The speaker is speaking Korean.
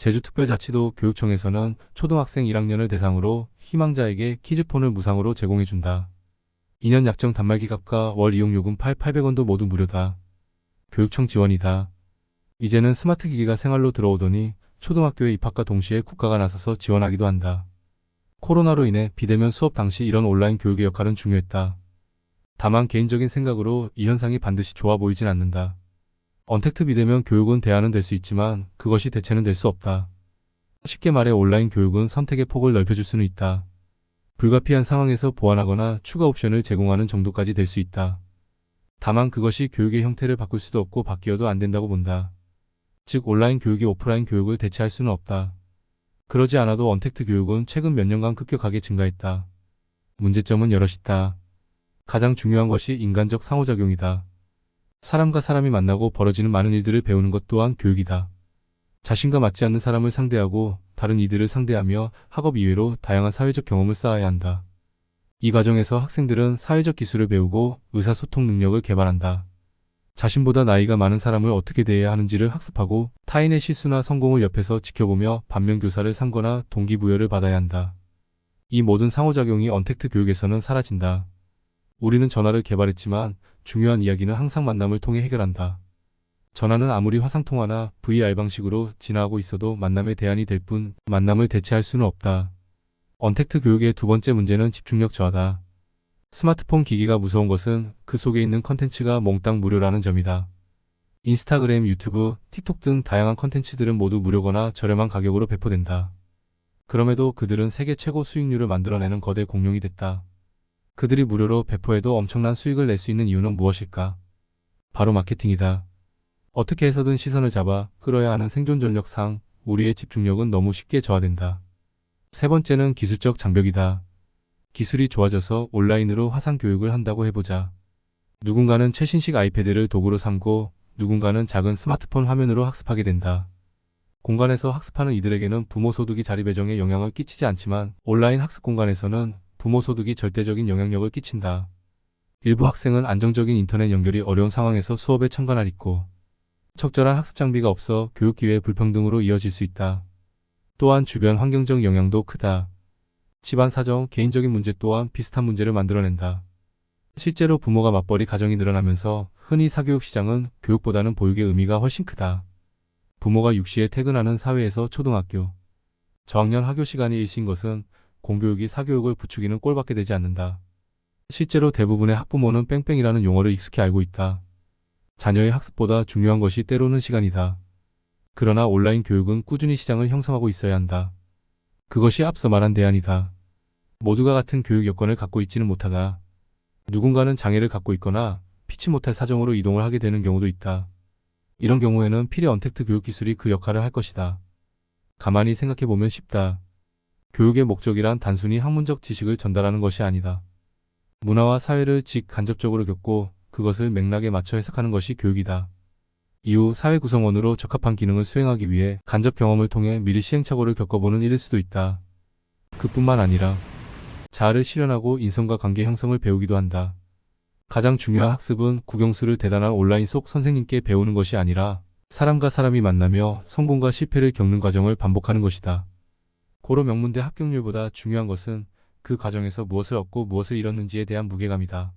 제주특별자치도 교육청에서는 초등학생 1학년을 대상으로 희망자에게 키즈폰을 무상으로 제공해준다. 2년 약정 단말기 값과 월 이용요금 8, 800원도 모두 무료다. 교육청 지원이다. 이제는 스마트 기기가 생활로 들어오더니 초등학교에 입학과 동시에 국가가 나서서 지원하기도 한다. 코로나로 인해 비대면 수업 당시 이런 온라인 교육의 역할은 중요했다. 다만 개인적인 생각으로 이 현상이 반드시 좋아 보이진 않는다. 언택트 비대면 교육은 대안은 될 수 있지만 그것이 대체는 될 수 없다. 쉽게 말해 온라인 교육은 선택의 폭을 넓혀줄 수는 있다. 불가피한 상황에서 보완하거나 추가 옵션을 제공하는 정도까지 될 수 있다. 다만 그것이 교육의 형태를 바꿀 수도 없고 바뀌어도 안 된다고 본다. 즉 온라인 교육이 오프라인 교육을 대체할 수는 없다. 그러지 않아도 언택트 교육은 최근 몇 년간 급격하게 증가했다. 문제점은 여럿 있다. 가장 중요한 것이 인간적 상호작용이다. 사람과 사람이 만나고 벌어지는 많은 일들을 배우는 것 또한 교육이다. 자신과 맞지 않는 사람을 상대하고 다른 이들을 상대하며 학업 이외로 다양한 사회적 경험을 쌓아야 한다. 이 과정에서 학생들은 사회적 기술을 배우고 의사소통 능력을 개발한다. 자신보다 나이가 많은 사람을 어떻게 대해야 하는지를 학습하고 타인의 실수나 성공을 옆에서 지켜보며 반면교사를 삼거나 동기부여를 받아야 한다. 이 모든 상호작용이 언택트 교육에서는 사라진다. 우리는 전화를 개발했지만 중요한 이야기는 항상 만남을 통해 해결한다. 전화는 아무리 화상통화나 VR 방식으로 진화하고 있어도 만남의 대안이 될 뿐 만남을 대체할 수는 없다. 언택트 교육의 두 번째 문제는 집중력 저하다. 스마트폰 기기가 무서운 것은 그 속에 있는 컨텐츠가 몽땅 무료라는 점이다. 인스타그램, 유튜브, 틱톡 등 다양한 컨텐츠들은 모두 무료거나 저렴한 가격으로 배포된다. 그럼에도 그들은 세계 최고 수익률을 만들어내는 거대 공룡이 됐다. 그들이 무료로 배포해도 엄청난 수익을 낼 수 있는 이유는 무엇일까? 바로 마케팅이다. 어떻게 해서든 시선을 잡아 끌어야 하는 생존 전력상 우리의 집중력은 너무 쉽게 저하된다. 세 번째는 기술적 장벽이다. 기술이 좋아져서 온라인으로 화상 교육을 한다고 해보자. 누군가는 최신식 아이패드를 도구로 삼고 누군가는 작은 스마트폰 화면으로 학습하게 된다. 공간에서 학습하는 이들에게는 부모 소득이 자리 배정에 영향을 끼치지 않지만 온라인 학습 공간에서는 부모 소득이 절대적인 영향력을 끼친다. 일부 학생은 안정적인 인터넷 연결이 어려운 상황에서 수업에 참관할 있고 적절한 학습 장비가 없어 교육 기회 불평등으로 이어질 수 있다. 또한 주변 환경적 영향도 크다. 집안 사정, 개인적인 문제 또한 비슷한 문제를 만들어낸다. 실제로 부모가 맞벌이 가정이 늘어나면서 흔히 사교육 시장은 교육보다는 보육의 의미가 훨씬 크다. 부모가 6시에 퇴근하는 사회에서 초등학교, 저학년 학교 시간이 일신 것은 공교육이 사교육을 부추기는 꼴밖에 되지 않는다. 실제로 대부분의 학부모는 뺑뺑이라는 용어를 익숙히 알고 있다. 자녀의 학습보다 중요한 것이 때로는 시간이다. 그러나 온라인 교육은 꾸준히 시장을 형성하고 있어야 한다. 그것이 앞서 말한 대안이다. 모두가 같은 교육 여건을 갖고 있지는 못하다. 누군가는 장애를 갖고 있거나 피치 못할 사정으로 이동을 하게 되는 경우도 있다. 이런 경우에는 필요 언택트 교육 기술이 그 역할을 할 것이다. 가만히 생각해보면 쉽다. 교육의 목적이란 단순히 학문적 지식을 전달하는 것이 아니다. 문화와 사회를 직간접적으로 겪고 그것을 맥락에 맞춰 해석하는 것이 교육이다. 이후 사회 구성원으로 적합한 기능을 수행하기 위해 간접 경험을 통해 미리 시행착오를 겪어보는 일일 수도 있다. 그뿐만 아니라 자아를 실현하고 인성과 관계 형성을 배우기도 한다. 가장 중요한 학습은 국영수를 대단한 온라인 속 선생님께 배우는 것이 아니라 사람과 사람이 만나며 성공과 실패를 겪는 과정을 반복하는 것이다. 고로 명문대 합격률보다 중요한 것은 그 과정에서 무엇을 얻고 무엇을 잃었는지에 대한 무게감이다.